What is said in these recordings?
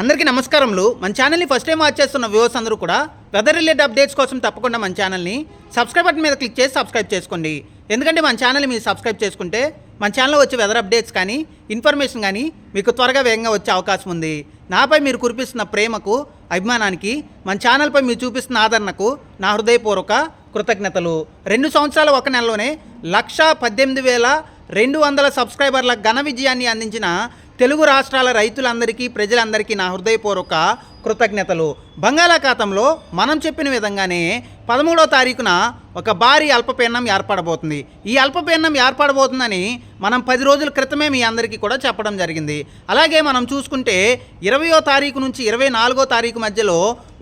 అందరికీ నమస్కారములు. మన ఛానల్ని ఫస్ట్ టైం వాచ్ చేస్తున్న వ్యూవర్స్ అందరూ కూడా వెదర్ రిలేటెడ్ అప్డేట్స్ కోసం తప్పకుండా మన ఛానల్ని సబ్స్క్రైబ్ బటన్ మీద క్లిక్ చేసి సబ్స్క్రైబ్ చేసుకోండి. ఎందుకంటే మన ఛానల్ని మీరు సబ్స్క్రైబ్ చేసుకుంటే మన ఛానల్లో వచ్చే వెదర్ అప్డేట్స్ కానీ ఇన్ఫర్మేషన్ కానీ మీకు త్వరగా వేగంగా వచ్చే అవకాశం ఉంది. నాపై మీరు కురిపిస్తున్న ప్రేమకు అభిమానానికి మన ఛానల్పై మీరు చూపిస్తున్న ఆదరణకు నా హృదయపూర్వక కృతజ్ఞతలు. రెండు సంవత్సరాల ఒక నెలలోనే లక్ష పద్దెనిమిది వేల రెండు వందల సబ్స్క్రైబర్ల ఘన విజయాన్ని అందించిన తెలుగు రాష్ట్రాల రైతులందరికీ ప్రజలందరికీ నా హృదయపూర్వక కృతజ్ఞతలు. బంగాళాఖాతంలో మనం చెప్పిన విధంగానే పదమూడో తారీఖున ఒక భారీ అల్పపీడనం ఏర్పడబోతుంది. ఈ అల్పపీడనం ఏర్పడబోతుందని మనం పది రోజుల క్రితమే మీ అందరికీ కూడా చెప్పడం జరిగింది. అలాగే మనం చూసుకుంటే ఇరవయో తారీఖు నుంచి ఇరవై నాలుగో తారీఖు మధ్యలో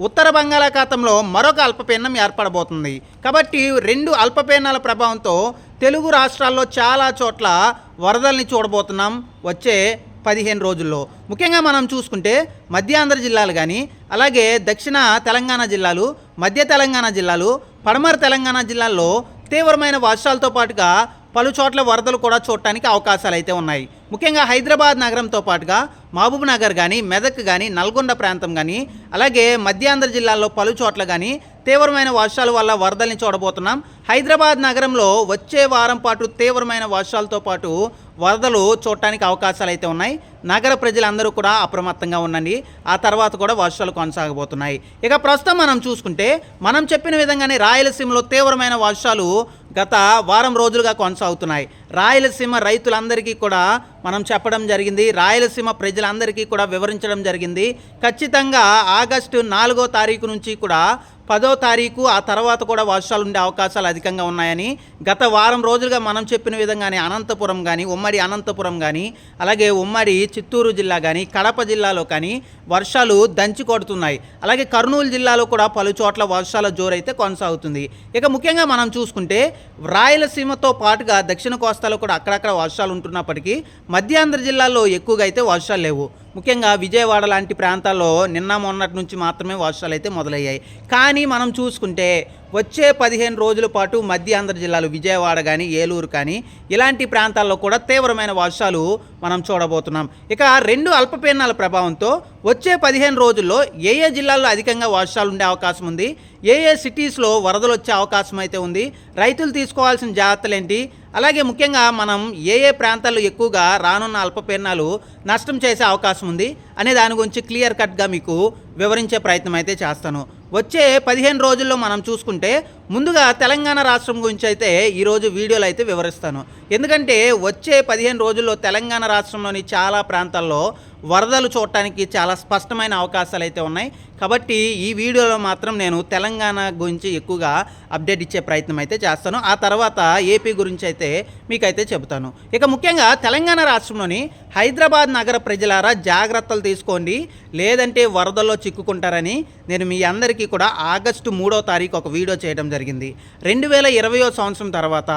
ఉత్తర బంగాళాఖాతంలో మరొక అల్పపీడనం ఏర్పడబోతుంది. కాబట్టి రెండు అల్పపీడనాల ప్రభావంతో తెలుగు రాష్ట్రాల్లో చాలా చోట్ల వరదల్ని చూడబోతున్నాం. వచ్చే పదిహేను రోజుల్లో. ముఖ్యంగా మనం చూసుకుంటే మధ్యాంధ్ర జిల్లాలు కానీ అలాగే దక్షిణ తెలంగాణ జిల్లాలు మధ్య తెలంగాణ జిల్లాలు పడమర తెలంగాణ జిల్లాల్లో తీవ్రమైన వర్షాలతో పాటుగా పలు చోట్ల వరదలు కూడా చూడటానికి అవకాశాలు అయితే ఉన్నాయి. ముఖ్యంగా హైదరాబాద్ నగరంతో పాటుగా మహబూబ్ నగర్ కానీ మెదక్ కానీ నల్గొండ ప్రాంతం కానీ అలాగే మధ్యాంధ్ర జిల్లాల్లో పలు చోట్ల కానీ తీవ్రమైన వర్షాల వల్ల వరదల్ని చూడబోతున్నాం. హైదరాబాద్ నగరంలో వచ్చే వారం పాటు తీవ్రమైన వర్షాలతో పాటు వరదలు చూడటానికి అవకాశాలు అయితే ఉన్నాయి. నగర ప్రజలందరూ కూడా అప్రమత్తంగా ఉండండి. ఆ తర్వాత కూడా వర్షాలు కొనసాగబోతున్నాయి. ఇక ప్రస్తుతం మనం చూసుకుంటే మనం చెప్పిన విధంగానే రాయలసీమలో తీవ్రమైన వర్షాలు గత వారం రోజులుగా కొనసాగుతున్నాయి. రాయలసీమ రైతులందరికీ కూడా మనం చెప్పడం జరిగింది. రాయలసీమ ప్రజలందరికీ కూడా వివరించడం జరిగింది. ఖచ్చితంగా ఆగస్టు నాలుగో తారీఖు నుంచి కూడా పదో తారీఖు ఆ తర్వాత కూడా వర్షాలు ఉండే అవకాశాలు అధికంగా ఉన్నాయని గత వారం రోజులుగా మనం చెప్పిన విధంగానే అనంతపురం కానీ ఉమ్మడి అనంతపురం కానీ అలాగే ఉమ్మడి చిత్తూరు జిల్లా కానీ కడప జిల్లాలో కానీ వర్షాలు దంచి కొడుతున్నాయి. అలాగే కర్నూలు జిల్లాలో కూడా పలు చోట్ల వర్షాల జోరైతే కొనసాగుతుంది. ఇక ముఖ్యంగా మనం చూసుకుంటే రాయలసీమతో పాటుగా దక్షిణ కోస్తాలో కూడా అక్కడక్కడ వర్షాలు ఉంటున్నప్పటికీ మధ్యాంధ్ర జిల్లాలో ఎక్కువగా అయితే వర్షాలు లేవు. ముఖ్యంగా విజయవాడ లాంటి ప్రాంతాల్లో నిన్న మొన్నటి నుంచి మాత్రమే వర్షాలు అయితే మొదలయ్యాయి. కానీ మనం చూసుకుంటే వచ్చే పదిహేను రోజుల పాటు మధ్య ఆంధ్ర జిల్లాలు విజయవాడ కానీ ఏలూరు కానీ ఇలాంటి ప్రాంతాల్లో కూడా తీవ్రమైన వర్షాలు మనం చూడబోతున్నాం. ఇక రెండు అల్పపీడనాల ప్రభావంతో వచ్చే పదిహేను రోజుల్లో ఏ ఏ జిల్లాల్లో అధికంగా వర్షాలు ఉండే అవకాశం ఉంది? ఏ ఏ సిటీస్లో వరదలు వచ్చే అవకాశం అయితే ఉంది? రైతులు తీసుకోవాల్సిన జాగ్రత్తలు ఏంటి అలాగే ముఖ్యంగా మనం ఏ ఏ ప్రాంతాల్లో ఎక్కువగా రానున్న అల్పపీడనాలు నష్టం చేసే అవకాశం ఉంది? అనే దాని గురించి క్లియర్ కట్గా మీకు వివరించే ప్రయత్నం అయితే చేస్తాను. వచ్చే పదిహేను రోజుల్లో మనం చూసుకుంటే ముందుగా తెలంగాణ రాష్ట్రం గురించి అయితే ఈరోజు వీడియోలో అయితే వివరిస్తాను. ఎందుకంటే వచ్చే పదిహేను రోజుల్లో తెలంగాణ రాష్ట్రంలోని చాలా ప్రాంతాల్లో వరదలు చూడటానికి చాలా స్పష్టమైన అవకాశాలు అయితే ఉన్నాయి. కాబట్టి ఈ వీడియోలో మాత్రం నేను తెలంగాణ గురించి ఎక్కువగా అప్డేట్ ఇచ్చే ప్రయత్నం అయితే చేస్తాను. ఆ తర్వాత ఏపీ గురించి అయితే మీకైతే చెబుతాను. ఇక ముఖ్యంగా తెలంగాణ రాష్ట్రంలోని హైదరాబాద్ నగర ప్రజలారా జాగ్రత్తలు తీసుకోండి. లేదంటే వరదల్లో చిక్కుకుంటారని నేను మీ అందరికీ కూడా ఆగస్టు మూడో తారీఖు ఒక వీడియో చేయడం జరిగింది. రెండు వేల ఇరవయో సంవత్సరం తర్వాత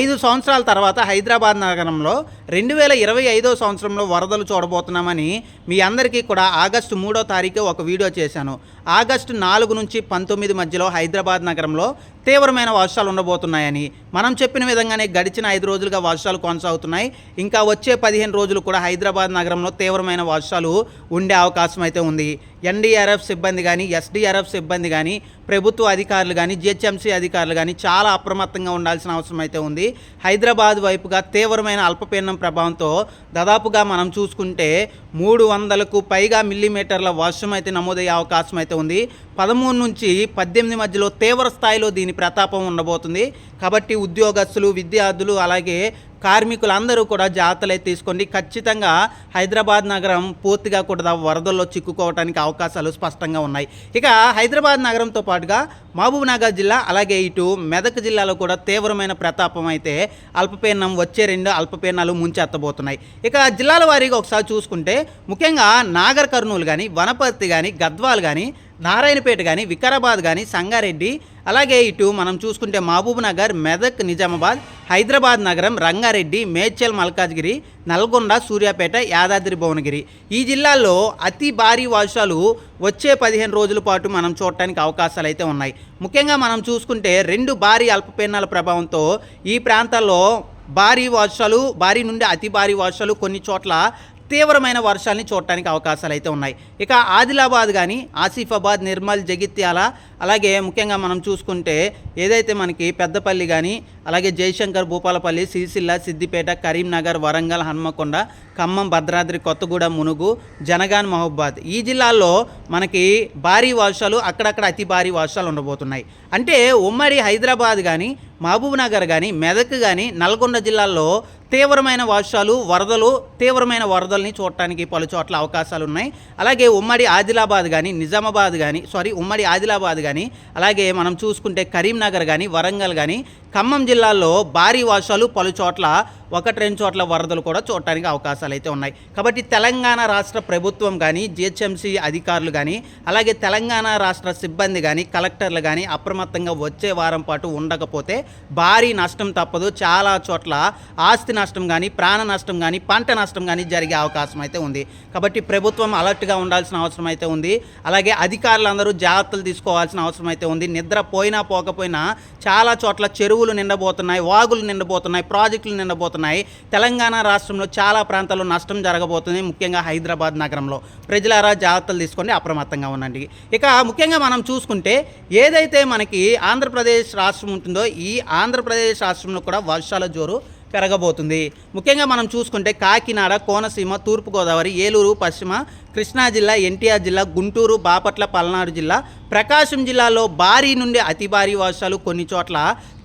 ఐదు సంవత్సరాల తర్వాత హైదరాబాద్ నగరంలో రెండు వేల ఇరవై ఐదో సంవత్సరంలో వరదలు చూడబోతున్నామని మీ అందరికీ కూడా ఆగస్టు మూడో తారీఖు ఒక వీడియో చేశాను. ఆగస్టు నాలుగు నుంచి పంతొమ్మిది మధ్యలో హైదరాబాద్ నగరంలో తీవ్రమైన వర్షాలు ఉండబోతున్నాయని మనం చెప్పిన విధంగానే గడిచిన ఐదు రోజులుగా వర్షాలు కొనసాగుతున్నాయి. ఇంకా వచ్చే పదిహేను రోజులు కూడా హైదరాబాద్ నగరంలో తీవ్రమైన వర్షాలు ఉండే అవకాశం అయితే ఉంది. ఎన్డీఆర్ఎఫ్ సిబ్బంది కానీ ఎస్డీఆర్ఎఫ్ సిబ్బంది కానీ ప్రభుత్వ అధికారులు కానీ జిహెచ్ఎంసీ అధికారులు కానీ చాలా అప్రమత్తంగా ఉండాల్సిన అవసరం అయితే ఉంది. హైదరాబాద్ వైపుగా తీవ్రమైన అల్పపీడనం ప్రభావంతో దాదాపుగా మనం చూసుకుంటే మూడు వందలకు పైగా మిల్లీమీటర్ల వర్షం అయితే నమోదయ్యే అవకాశం అయితే ఉంది. పదమూడు నుంచి పద్దెనిమిది మధ్యలో తీవ్ర స్థాయిలో దీని ప్రతాపం ఉండబోతుంది. కాబట్టి ఉద్యోగస్తులు విద్యార్థులు అలాగే కార్మికులందరూ కూడా జాగ్రత్తలు అయితే తీసుకోండి ఖచ్చితంగా హైదరాబాద్ నగరం పూర్తిగా కూడా వరదల్లో చిక్కుకోవడానికి అవకాశాలు స్పష్టంగా ఉన్నాయి. ఇక హైదరాబాద్ నగరంతో పాటుగా మహబూబ్నగర్ జిల్లా అలాగే ఇటు మెదక్ జిల్లాలో కూడా తీవ్రమైన ప్రతాపం అయితే అల్పపీడనం వచ్చే రెండు అల్పపీడనాలు ముంచెత్తబోతున్నాయి. ఇక జిల్లాల వారీగా ఒకసారి చూసుకుంటే ముఖ్యంగా నాగర్ కర్నూలు కానీ వనపర్తి కానీ గద్వాల్ కానీ నారాయణపేట కానీ వికారాబాద్ కానీ సంగారెడ్డి అలాగే ఇటు మనం చూసుకుంటే మహబూబ్ నగర్ మెదక్ నిజామాబాద్ హైదరాబాద్ నగరం రంగారెడ్డి మేడ్చల్ మల్కాజ్గిరి నల్గొండ సూర్యాపేట యాదాద్రి భువనగిరి. ఈ జిల్లాల్లో అతి భారీ వర్షాలు వచ్చే పదిహేను రోజుల పాటు మనం చూడటానికి అవకాశాలు అయితే ఉన్నాయి. ముఖ్యంగా మనం చూసుకుంటే రెండు భారీ అల్పపీడనాల ప్రభావంతో ఈ ప్రాంతాల్లో భారీ వర్షాలు భారీ నుండి అతి భారీ వర్షాలు కొన్ని చోట్ల తీవ్రమైన వర్షాలని చూడటానికి అవకాశాలు అయితే ఉన్నాయి. ఇక ఆదిలాబాద్ కానీ ఆసిఫాబాద్ నిర్మల్ జగిత్యాల అలాగే ముఖ్యంగా మనం చూసుకుంటే ఏదైతే మనకి పెద్దపల్లి కానీ అలాగే జయశంకర్ భూపాలపల్లి సిరిసిల్ల సిద్దిపేట కరీంనగర్ వరంగల్ హన్మకొండ ఖమ్మం భద్రాద్రి కొత్తగూడెం మునుగు జనగాన్ మహబూబాద్ ఈ జిల్లాల్లో మనకి భారీ వర్షాలు అక్కడక్కడ అతి భారీ వర్షాలు ఉండబోతున్నాయి. అంటే ఉమ్మడి హైదరాబాద్ కానీ మహబూబ్ నగర్ కానీ మెదక్ కానీ నల్గొండ జిల్లాల్లో తీవ్రమైన వర్షాలు వరదలు తీవ్రమైన వరదల్ని చూడటానికి పలు చోట్ల అవకాశాలు ఉన్నాయి. అలాగే ఉమ్మడి ఆదిలాబాద్ కానీ నిజామాబాద్ కానీ సారీ ఉమ్మడి ఆదిలాబాద్ కానీ అలాగే మనం చూసుకుంటే కరీంనగర్ కానీ వరంగల్ కానీ ఖమ్మం జిల్లా జిల్లాల్లో భారీ వర్షాలు పలు చోట్ల ఒకటి రెండు చోట్ల వరదలు కూడా చూడటానికి అవకాశాలు అయితే ఉన్నాయి. కాబట్టి తెలంగాణ రాష్ట్ర ప్రభుత్వం కానీ జిహెచ్ఎంసీ అధికారులు కానీ అలాగే తెలంగాణ రాష్ట్ర సిబ్బంది కానీ కలెక్టర్లు కానీ అప్రమత్తంగా వచ్చే వారం పాటు ఉండకపోతే భారీ నష్టం తప్పదు. చాలా చోట్ల ఆస్తి నష్టం కానీ ప్రాణ నష్టం కానీ పంట నష్టం కానీ జరిగే అవకాశం అయితే ఉంది. కాబట్టి ప్రభుత్వం అలర్ట్గా ఉండాల్సిన అవసరం అయితే ఉంది. అలాగే అధికారులందరూ జాగ్రత్తలు తీసుకోవాల్సిన అవసరం అయితే ఉంది. నిద్ర పోయినా పోకపోయినా చాలా చోట్ల చెరువులు నిండబోతున్నాయి వాగులు నిండబోతున్నాయి ప్రాజెక్టులు నిండబోతున్నాయి. తెలంగాణ రాష్ట్రంలో చాలా ప్రాంతాల్లో నష్టం జరగబోతుంది. ముఖ్యంగా హైదరాబాద్ నగరంలో. ప్రజలారా జాగ్రత్తలు తీసుకొని అప్రమత్తంగా ఉండండి. ఇక ముఖ్యంగా మనం చూసుకుంటే ఏదైతే మనకి ఆంధ్రప్రదేశ్ రాష్ట్రం ఉంటుందో ఈ ఆంధ్రప్రదేశ్ రాష్ట్రంలో కూడా వర్షాల జోరు పెరగబోతుంది. ముఖ్యంగా మనం చూసుకుంటే కాకినాడ కోనసీమ తూర్పుగోదావరి ఏలూరు పశ్చిమ కృష్ణా జిల్లా ఎన్టీఆర్ జిల్లా గుంటూరు బాపట్ల పల్నాడు జిల్లా ప్రకాశం జిల్లాలో భారీ నుండి అతి భారీ వర్షాలు కొన్ని చోట్ల.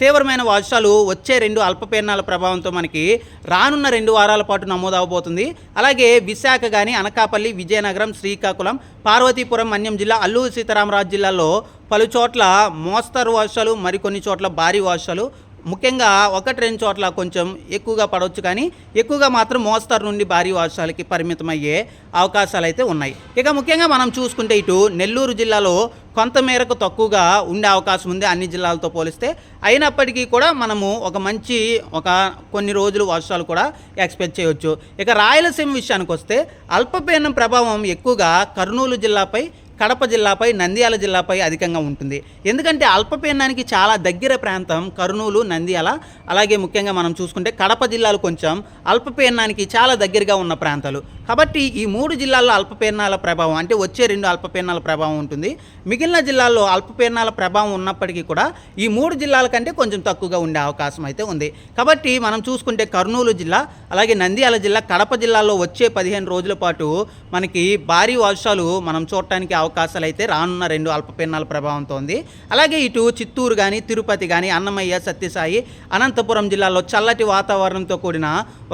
తీవ్రమైన వర్షాలు వచ్చే రెండు అల్పపీడనాల ప్రభావంతో మనకి రానున్న రెండు వారాల పాటు నమోదవబోతుంది అలాగే విశాఖ కానీ అనకాపల్లి విజయనగరం శ్రీకాకుళం పార్వతీపురం మన్యం జిల్లా అల్లూరు సీతారామరాజు జిల్లాలో పలు చోట్ల మోస్తరు వర్షాలు మరికొన్ని చోట్ల భారీ వర్షాలు ముఖ్యంగా ఒకటి రెండు చోట్ల కొంచెం ఎక్కువగా పడవచ్చు కానీ ఎక్కువగా మాత్రం మోస్తరు నుండి భారీ వర్షాలకి పరిమితమయ్యే అవకాశాలు అయితే ఉన్నాయి. ఇక ముఖ్యంగా మనం చూసుకుంటే ఇటు నెల్లూరు జిల్లాలో కొంత మేరకు తక్కువగా ఉండే అవకాశం ఉంది అన్ని జిల్లాలతో పోలిస్తే. అయినప్పటికీ కూడా మనము ఒక మంచి ఒక కొన్ని రోజులు వర్షాలు కూడా ఎక్స్పెక్ట్ చేయవచ్చు ఇక రాయలసీమ విషయానికి వస్తే అల్పపీడనం ప్రభావం ఎక్కువగా కర్నూలు జిల్లాపై కడప జిల్లాపై నంద్యాల జిల్లాపై అధికంగా ఉంటుంది. ఎందుకంటే అల్పపీడనానికి చాలా దగ్గర ప్రాంతం కర్నూలు నంద్యాల. అలాగే ముఖ్యంగా మనం చూసుకుంటే కడప జిల్లాలు కొంచెం అల్పపీడనానికి చాలా దగ్గరగా ఉన్న ప్రాంతాలు. కాబట్టి ఈ మూడు జిల్లాల్లో అల్పపీడనాల ప్రభావం అంటే వచ్చే రెండు అల్పపీడనాల ప్రభావం ఉంటుంది. మిగిలిన జిల్లాల్లో అల్పపీడనాల ప్రభావం ఉన్నప్పటికీ కూడా ఈ మూడు జిల్లాల కంటే కొంచెం తక్కువగా ఉండే అవకాశం అయితే ఉంది. కాబట్టి మనం చూసుకుంటే కర్నూలు జిల్లా అలాగే నంద్యాల జిల్లా కడప జిల్లాలో వచ్చే పదిహేను రోజుల పాటు మనకి భారీ వర్షాలు మనం చూడటానికి అవకాశాలు అయితే రానున్న రెండు అల్పపీడనాల ప్రభావంతో ఉంది. అలాగే ఇటు చిత్తూరు కానీ తిరుపతి కానీ అన్నమయ్య సత్యసాయి అనంతపురం జిల్లాలో చల్లటి వాతావరణంతో కూడిన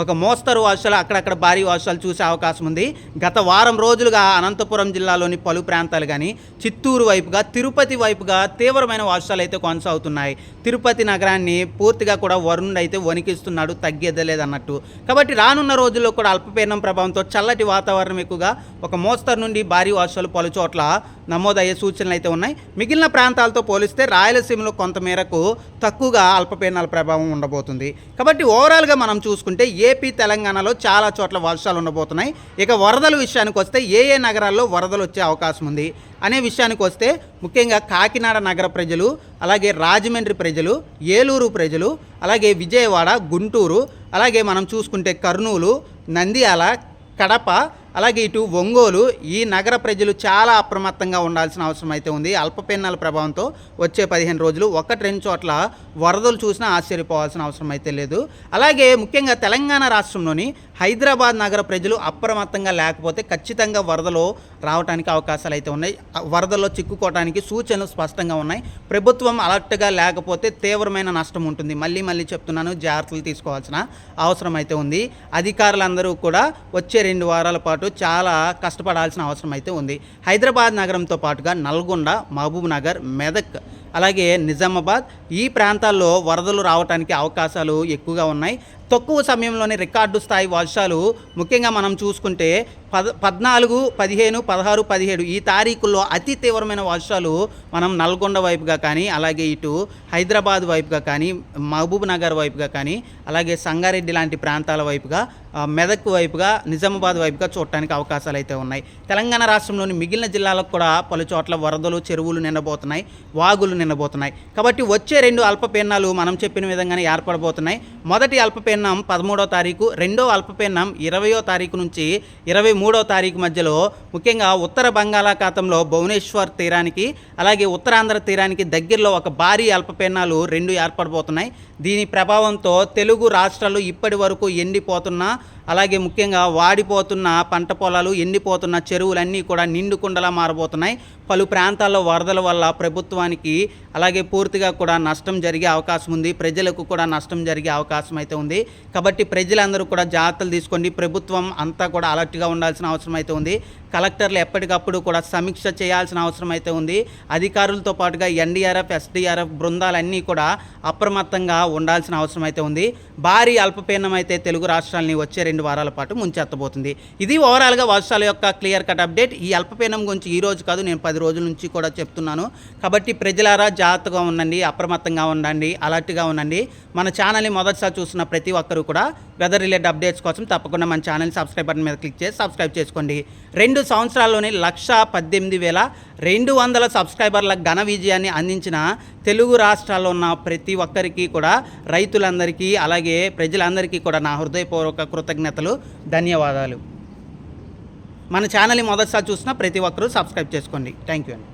ఒక మోస్తరు వర్షాలు అక్కడక్కడ భారీ వర్షాలు చూసే అవకాశం ఉంది. గత వారం రోజులుగా అనంతపురం జిల్లాలోని పలు ప్రాంతాలు కానీ చిత్తూరు వైపుగా తిరుపతి వైపుగా తీవ్రమైన వర్షాలు అయితే కొనసాగుతున్నాయి. తిరుపతి నగరాన్ని పూర్తిగా కూడా వరుణుడు అయితే వణికిస్తున్నాడు తగ్గేదలేదన్నట్టు కాబట్టి రానున్న రోజుల్లో కూడా అల్పపీడనం ప్రభావంతో చల్లటి వాతావరణం ఎక్కువగా ఒక మోస్తరు నుండి భారీ వర్షాలు పలు చోట్ల నమోదయ్యే సూచనలు అయితే ఉన్నాయి. మిగిలిన ప్రాంతాలతో పోలిస్తే రాయలసీమలో కొంతమేరకు తక్కువగా అల్పపీడనాల ప్రభావం ఉండబోతుంది. కాబట్టి ఓవరాల్గా మనం చూసుకుంటే ఏపీ తెలంగాణలో చాలా చోట్ల వర్షాలు ఉండబోతున్నాయి. ఇక వరదల విషయానికి వస్తే ఏ ఏ నగరాల్లో వరదలు వచ్చే అవకాశం ఉంది అనే విషయానికి వస్తే ముఖ్యంగా కాకినాడ నగర ప్రజలు అలాగే రాజమండ్రి ప్రజలు ఏలూరు ప్రజలు అలాగే విజయవాడ గుంటూరు అలాగే మనం చూసుకుంటే కర్నూలు నంద్యాల కడప అలాగే ఇటు ఒంగోలు ఈ నగర ప్రజలు చాలా అప్రమత్తంగా ఉండాల్సిన అవసరం అయితే ఉంది. అల్పపీడనాల ప్రభావంతో వచ్చే పదిహేను రోజులు ఒకటి రెండు చోట్ల వరదలు చూసినా ఆశ్చర్యపోవాల్సిన అవసరం అయితే లేదు. అలాగే ముఖ్యంగా తెలంగాణ రాష్ట్రంలోని హైదరాబాద్ నగర ప్రజలు అప్రమత్తంగా లేకపోతే ఖచ్చితంగా వరదలు రావడానికి అవకాశాలు అయితే ఉన్నాయి. వరదల్లో చిక్కుకోవడానికి సూచనలు స్పష్టంగా ఉన్నాయి. ప్రభుత్వం అలర్ట్గా లేకపోతే తీవ్రమైన నష్టం ఉంటుంది. మళ్ళీ మళ్ళీ చెప్తున్నాను జాగ్రత్తలు తీసుకోవాల్సిన అవసరం అయితే ఉంది. అధికారులందరూ కూడా వచ్చే రెండు వారాల పాటు చాలా కష్టపడాల్సిన అవసరం అయితే ఉంది. హైదరాబాద్ నగరంతో పాటుగా నల్గొండ మహబూబ్ నగర్ మెదక్ అలాగే నిజామాబాద్ ఈ ప్రాంతాల్లో వరదలు రావడానికి అవకాశాలు ఎక్కువగా ఉన్నాయి. తక్కువ సమయంలోనే రికార్డు స్థాయి వర్షాలు ముఖ్యంగా మనం చూసుకుంటే పద పద్నాలుగు పదిహేను పదహారు పదిహేడు ఈ తారీఖుల్లో అతి తీవ్రమైన వర్షాలు మనం నల్గొండ వైపుగా కానీ అలాగే ఇటు హైదరాబాద్ వైపుగా కానీ మహబూబ్ నగర్ వైపుగా కానీ అలాగే సంగారెడ్డి లాంటి ప్రాంతాల వైపుగా మెదక్ వైపుగా నిజామాబాద్ వైపుగా చూడటానికి అవకాశాలు అయితే ఉన్నాయి. తెలంగాణ రాష్ట్రంలోని మిగిలిన జిల్లాలకు కూడా పలు చోట్ల వరదలు చెరువులు నిండబోతున్నాయి వాగులు నిండబోతున్నాయి. కాబట్టి వచ్చే రెండు అల్పపీడనాలు మనం చెప్పిన విధంగానే ఏర్పడబోతున్నాయి. మొదటి అల్పపీడనం పదమూడో తారీఖు రెండో అల్పపీడనం ఇరవయో తారీఖు నుంచి ఇరవై మూడో తారీఖు మధ్యలో ముఖ్యంగా ఉత్తర బంగాళాఖాతంలో భువనేశ్వర్ తీరానికి అలాగే ఉత్తరాంధ్ర తీరానికి దగ్గరలో ఒక భారీ అల్పపీడనాలు రెండు ఏర్పడబోతున్నాయి. దీని ప్రభావంతో తెలుగు రాష్ట్రాలు ఇప్పటి వరకు ఎండిపోతున్న అలాగే ముఖ్యంగా వాడిపోతున్న పంట పొలాలు ఎండిపోతున్న చెరువులన్నీ కూడా నిండు కుండలా మారబోతున్నాయి. పలు ప్రాంతాల్లో వరదల వల్ల ప్రభుత్వానికి అలాగే పూర్తిగా కూడా నష్టం జరిగే అవకాశం ఉంది. ప్రజలకు కూడా నష్టం జరిగే అవకాశం అయితే ఉంది. కాబట్టి ప్రజలందరూ కూడా జాగ్రత్తలు తీసుకోండి. ప్రభుత్వం అంతా కూడా అలర్ట్గా ఉండాల్సిన అవసరం అయితే ఉంది. కలెక్టర్లు ఎప్పటికప్పుడు కూడా సమీక్ష చేయాల్సిన అవసరం అయితే ఉంది. అధికారులతో పాటుగా ఎన్డీఆర్ఎఫ్ ఎస్డీఆర్ఎఫ్ బృందాలన్నీ కూడా అప్రమత్తంగా ఉండాల్సిన అవసరం అయితే ఉంది. భారీ అల్పపీడనం అయితే తెలుగు రాష్ట్రాలని వచ్చే రెండు వారాల పాటు ముంచెత్తబోతుంది. ఇది ఓవరాల్గా వర్షాల యొక్క క్లియర్ కట్ అప్డేట్. ఈ అల్పపీడనం గురించి ఈ రోజు కాదు నేను పది పది రోజుల నుంచి కూడా చెప్తున్నాను. కాబట్టి ప్రజలారా జాగ్రత్తగా ఉండండి అప్రమత్తంగా ఉండండి అలర్ట్గా ఉండండి. మన ఛానల్ని మొదటిసారి చూస్తున్న ప్రతి ఒక్కరూ కూడా వెదర్ రిలేటెడ్ అప్డేట్స్ కోసం తప్పకుండా మన ఛానల్ సబ్స్క్రైబ్ బటన్ మీద క్లిక్ చేసి సబ్స్క్రైబ్ చేసుకోండి. రెండు సంవత్సరాల్లోనే లక్ష పద్దెనిమిది వేల రెండు వందల సబ్స్క్రైబర్ల ఘన విజయాన్ని అందించిన తెలుగు రాష్ట్రాల్లో ఉన్న ప్రతి ఒక్కరికి కూడా రైతులందరికీ అలాగే ప్రజలందరికీ కూడా నా హృదయపూర్వక కృతజ్ఞతలు ధన్యవాదాలు. మన ఛానల్ని మొదటిసారి చూసిన ప్రతి ఒక్కరూ సబ్స్క్రైబ్ చేసుకోండి. థ్యాంక్ యూ అండి.